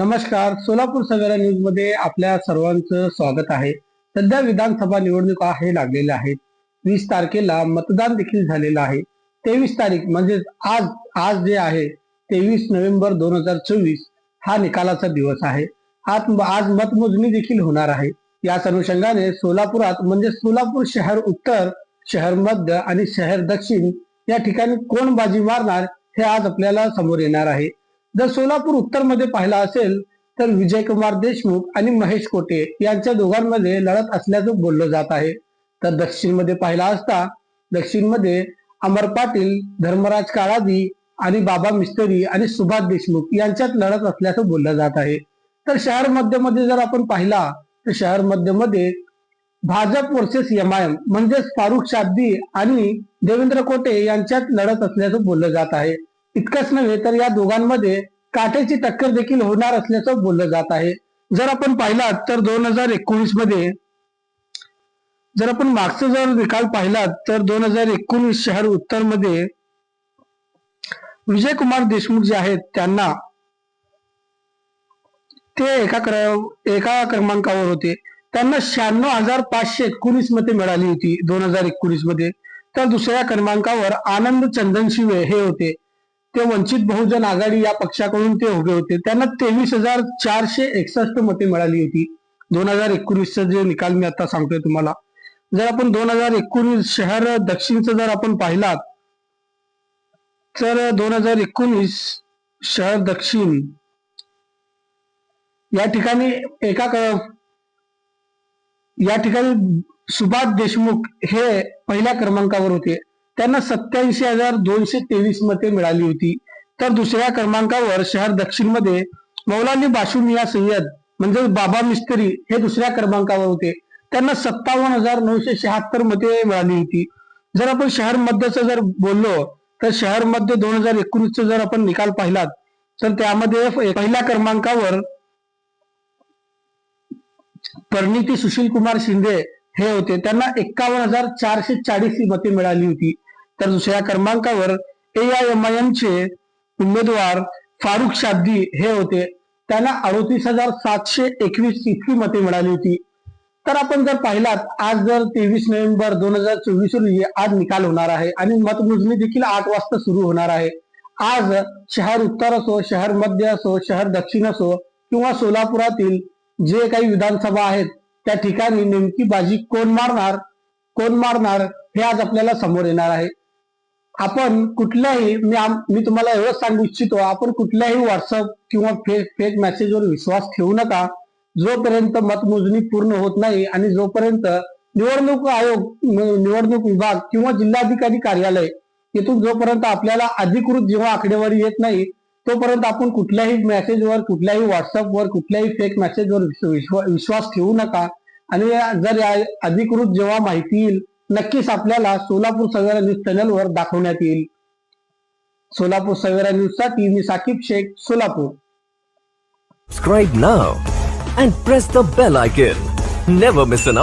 नमस्कार. सोलापूर सवेरा न्यूजमध्ये आपल्या सर्वांचं स्वागत आहे. सध्या विधानसभा निवडणुका हे लागलेल्या आहेत. वीस तारखेला मतदान देखील झालेलं आहे. तेवीस तारीख म्हणजेच आज आज जे आहे तेवीस नोव्हेंबर दोन हजार चोवीस हा निकालाचा दिवस आहे. आज आज मतमोजणी देखील होणार आहे. याच अनुषंगाने सोलापुरात म्हणजे सोलापूर शहर उत्तर शहर मध्य आणि शहर दक्षिण या ठिकाणी कोण बाजी मारणार हे आज आपल्याला समोर येणार आहे. जर सोलापूर उत्तरमध्ये पाहिला असेल तर विजयकुमार देशमुख आणि महेश कोटे यांच्या दोघांमध्ये लढत असल्याचं बोललं जात आहे. तर दक्षिणमध्ये पाहिला असता दक्षिणमध्ये अमर पाटील धर्मराज काळादी आणि बाबा मिस्त्री आणि सुभाष देशमुख यांच्यात लढत असल्याचं बोललं जात आहे. तर शहर मध्यमध्ये जर आपण पाहिला तर शहर मध्यमध्ये Bhajap versus M I M म्हणजेच फारुख शाब्दी आणि देवेंद्र कोटे यांच्यात लढत असल्याचं बोललं जात आहे. इतकंच नव्हे तर या दोघांमध्ये काठ्याची टक्कर देखील होणार असल्याचं बोललं जात आहे. जर आपण पाहिलात तर दोन हजार एकोणीसमध्ये जर आपण मागचा जर निकाल पाहिलात तर दोन हजार एकोणीस शहर उत्तरमध्ये विजयकुमार देशमुख जे आहेत त्यांना ते एका क्र- एका क्रमांकावर होते. त्यांना शहाण्णव हजार पाचशे एकोणीस मते मिळाली होती दोन हजार एकोणीसमध्ये. तर दुसऱ्या क्रमांकावर आनंद चंदन शिवे हे होते. ते वंचित बहुजन आघाडी या पक्षाकडून ते उभे होते. त्यांना तेवीस हजार चारशे एकसष्ट मते मिळाली होती. दोन हजार एकोणीसचा जे निकाल मी आता सांगतोय तुम्हाला. जर आपण दोन हजार एकोणीस शहर दक्षिणचं जर आपण पाहिलात तर दोन हजार एकोणीस शहर दक्षिण या ठिकाणी एका या ठिकाणी सुभाष देशमुख हे पहिल्या क्रमांकावर होते. त्यांना सत्याऐंशी हजार दोनशे तेवीस मते मिळाली होती. तर दुसऱ्या क्रमांकावर शहर दक्षिणमध्ये मौलानी बाशुमिया सय्यद म्हणजे बाबा मिस्त्री हे दुसऱ्या क्रमांकावर होते. त्यांना सत्तावन्न हजार नऊशे शहात्तर मते मिळाली होती. जर आपण शहर मध्यचं जर बोललो तर शहर मध्य दोन हजार एकोणीसचा जर आपण निकाल पाहिलात तर त्यामध्ये पहिल्या क्रमांकावर परिणिती सुशील कुमार शिंदे हे होते. त्यांना एक्कावन्न हजार चारशे चाळीस ही मते मिळाली होती. तर दुसऱ्या क्रमांकावर A I M I M चे उमेदवार फारुख शाब्दी हे होते. त्यांना अडोतीस हजार सातशे एकवीस इतकी मते मिळाली होती. तर आपण जर पाहिलात आज जर तेवीस नोव्हेंबर दोन हजार चोवीस रोजी आज निकाल होणार आहे आणि मतमोजणी देखील आठ वाजता सुरू होणार आहे. आज शहर उत्तर असो शहर मध्य असो शहर दक्षिण असो किंवा सोलापुरातील जे काही विधानसभा आहेत त्या ठिकाणी नेमकी बाजी कोण मारणार कोण मारणार हे आज आपल्याला समोर येणार आहे. आपण कुठल्याही मी मी तुम्हाला एवढंच सांगू इच्छितो आपण कुठल्याही व्हॉट्सअप किंवा फेक फेक मेसेजवर विश्वास ठेवू नका. जोपर्यंत मतमोजणी पूर्ण होत नाही आणि जोपर्यंत निवडणूक आयोग निवडणूक विभाग किंवा जिल्हाधिकारी कार्यालय येथून जोपर्यंत आपल्याला अधिकृत जेव्हा आकडेवारी येत नाही तोपर्यंत आपण कुठल्याही मेसेजवर कुठल्याही व्हॉट्सअपवर कुठल्याही फेक मेसेजवर विश्वास ठेवू नका. आणि जर या अधिकृत जेव्हा माहिती येईल नक्कीच आपल्याला सोलापूर सवेरा न्यूज चॅनलवर दाखवण्यात येईल. सोलापूर सवेरा न्यूजसाठी मी Saqib Shaikh Solapur. Subscribe now and press the bell icon never miss an.